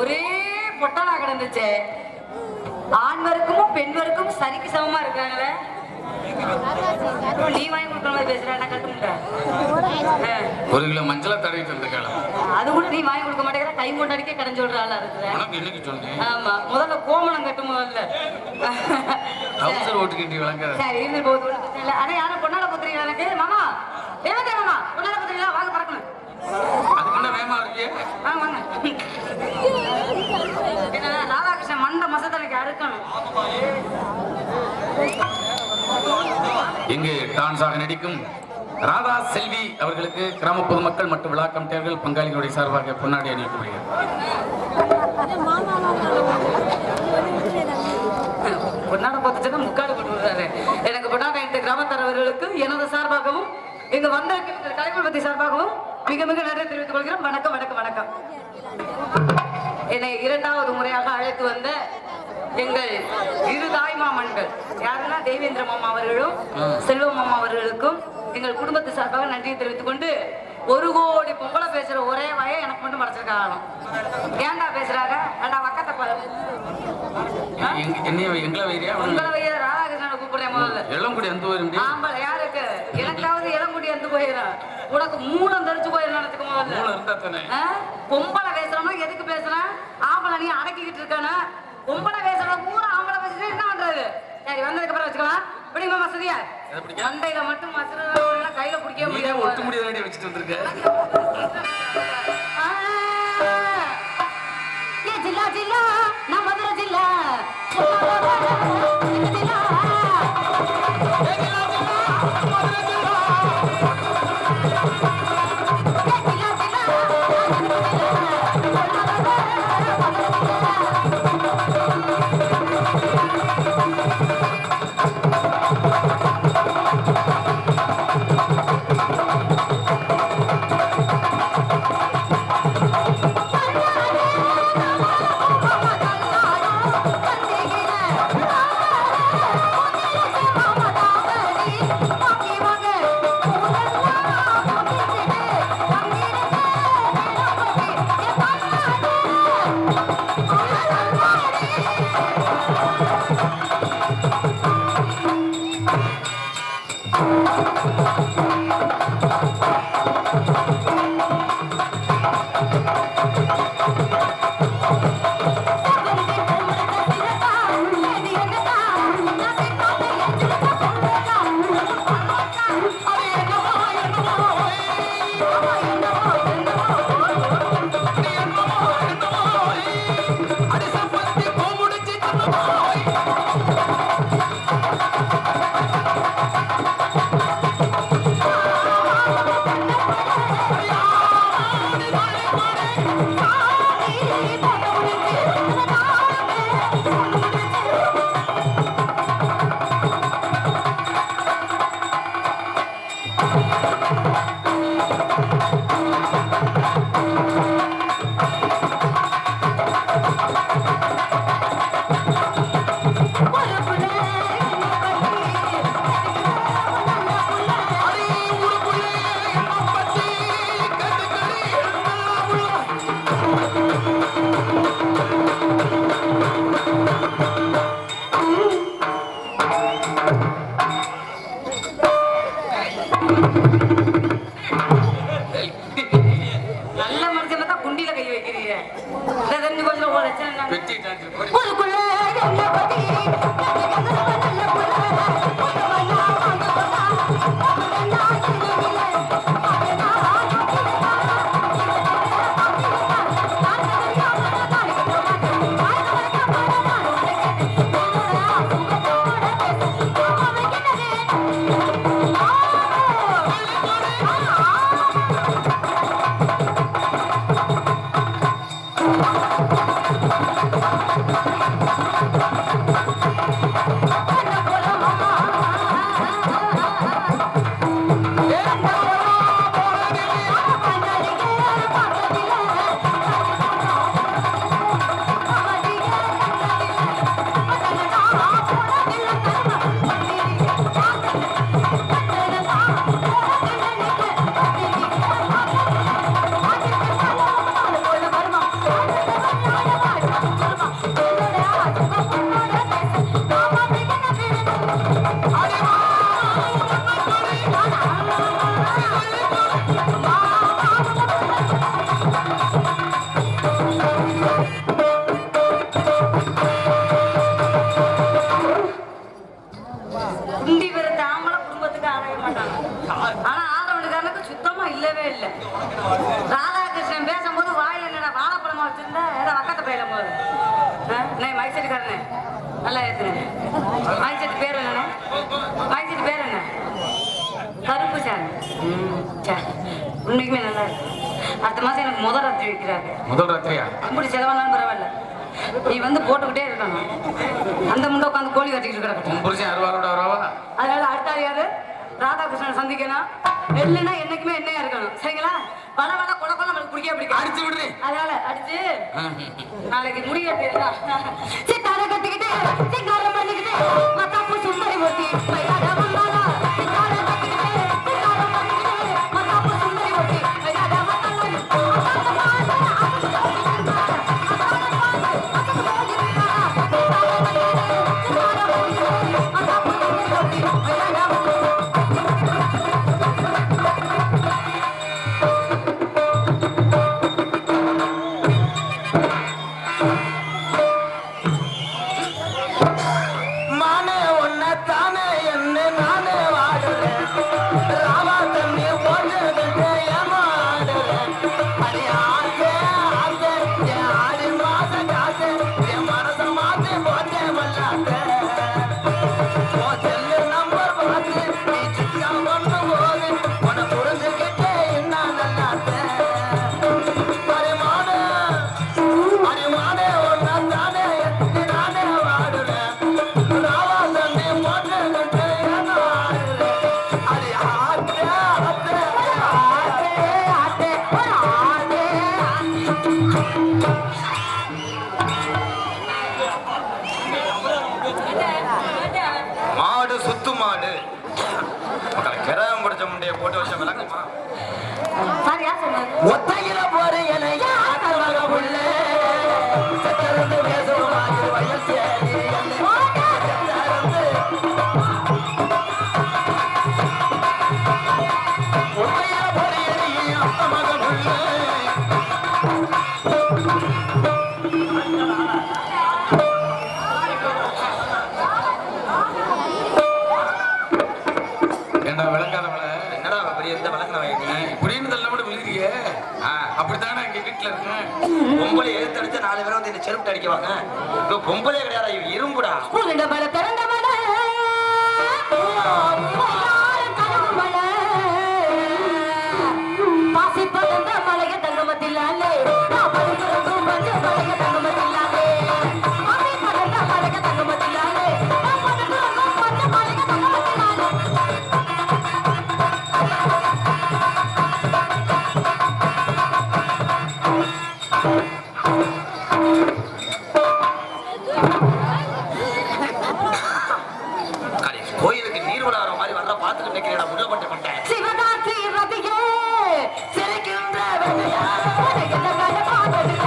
ஒரே பொட்டலா கிடந்துச்சு. ஆண்வருக்கும் பெண்வருக்கும் சரிக்கு சமமா இருக்காங்களே? ஒரு கிலோ மஞ்சளா தடவிட்டு காலம் அது கூட நீ வாங்கி கொடுக்க மாட்டேங்கிற கை கொண்டாடிக்கே கடன் சொல்ற ஆளா இருக்கிற. உனக்கு என்னைக்கு சொன்னேன் ஆமா முதல்ல கோமணம் கட்டும் முதல்ல. அவசர ஓட்டுக்கிட்டு விளங்காத சரி இருந்து பிரச்சனை இல்லை ஆனா யாரும் பொண்ணால குத்துறீங்க எனக்கு? மாமா தேவதே மாமா பொண்ணால குத்துறீங்களா? வாங்க பறக்கணும். அதுக்கு என்ன வேமா இருக்கியே வாங்க வாங்க என்ன ராதாகிருஷ்ணன் மண்ட மசத்தனைக்கு அறுக்கணும் இங்கு டான்ஸாக நடிக்கும் ராதா செல்வி அவர்களுக்கு கிராம பொதுமக்கள் மற்றும் விழா கமிட்டியர்கள் பங்காளிகளுடைய சார்பாக பொன்னாடி அணிவிக்கப்படுகிறது. பொன்னாட பார்த்துச்சுன்னா முக்காடு கொண்டு எனக்கு பொன்னாட இந்த கிராமத்தரவர்களுக்கு எனது சார்பாகவும் இங்கு வந்த கலைக்குழுமத்தை சார்பாகவும் மிக மிக நன்றி தெரிவித்துக் கொள்கிறோம் வணக்கம் வணக்கம் வணக்கம். என்னை இரண்டாவது முறையாக அழைத்து வந்த எங்கள் இரு தாய்மாமன்கள் மாமா அவர்களும் செல்வ மாமா அவர்களுக்கும் எங்கள் குடும்பத்து சார்பாக நன்றியை தெரிவித்துக் கொண்டு ஒரு கோடி பொம்பளை பேசுற ஒரே வய எனக்கு மட்டும் படைச்சிருக்காங்க ஏன்டா பேசுறாங்க? ஏன்டா வக்கத்தை பாரு எங்களை வைரியா உங்களை வைய ராதாகிருஷ்ணனை கூப்பிடுறேன் முதல்ல. எள்ளங்குடி எந்த முடியும் ஆம்பளை யாருக்கு? எனக்காவது இளங்குடி வந்து போயிடும் உனக்கு மூலம் தெரிச்சு போயிடும் நினைச்சுக்க முதல்ல? பொம்பளை பேசுறோம்னா எதுக்கு பேசுறேன்? ஆம்பளை நீ அடக்கிக்கிட்டு இருக்கானே? பொம்பளை பேசுறோம் பூரா ஆம்பளை பேசிட்டு என்ன பண்றது? சரி வந்ததுக்கு அப்புறம் வச்சுக்கலாம். பிடிக்குமா மசதியா? பிடிக்க? மண்டையில மட்டும் மசதியா கையில பிடிக்க தான் ஒட்டு முடியாது முடியாத வேண்டிய வச்சுட்டு வந்திருக்க? ஆ. ஏ ஜில்லா ஜில்லா நான் மதுரை ஜில்லா. ஜில்லா. நல்ல ஒரு நே மைசெட்டுக்காரனே நல்லா ஏத்துனேன் மைசெட்டு பேர் என்னண்ணே? மைசெட்டு பேர் என்ன? கருப்பு சார். சார் உண்மைக்குமே நல்லா இருக்கு. அடுத்த மாசம் எனக்கு முதல் ராத்திரி வைக்கிறாரு. முதல் ராத்திரியா? இப்படி செலவானாலும் பரவாயில்ல. நீ வந்து போட்டுக்கிட்டே இருக்கணும். அந்த முண்டை உட்காந்து கோழி கட்டிக்கிட்டு கிடக்கட்டும். உன் புருஷன் அருவாரோட வரவா அதனால அடுத்த யாரு? ராதாகிருஷ்ணன் சந்திக்கணும். இல்லைன்னா என்னைக்குமே என்னையா இருக்கணும். சரிங்களா? வள வள கொல அடிச்சு விடுறே அதனால அடிச்சு. நாளைக்கு முடியாது சித்தார கட்டிக்கிட்டு तन மாடு சுத்து மாடு. கிரகம் பிடிச்ச முண்டைய போட்டு வச்ச விளக்கமா? ஒத்தையில வீட்டுல இருக்கேன் பொம்பளை எழுத்தடிச்சு நாலு பேரும் வந்து இந்த செருப்பு அடிக்குவாங்க. இப்போ பொம்பளை கிடையாது? இவ இரும்புடா. பாட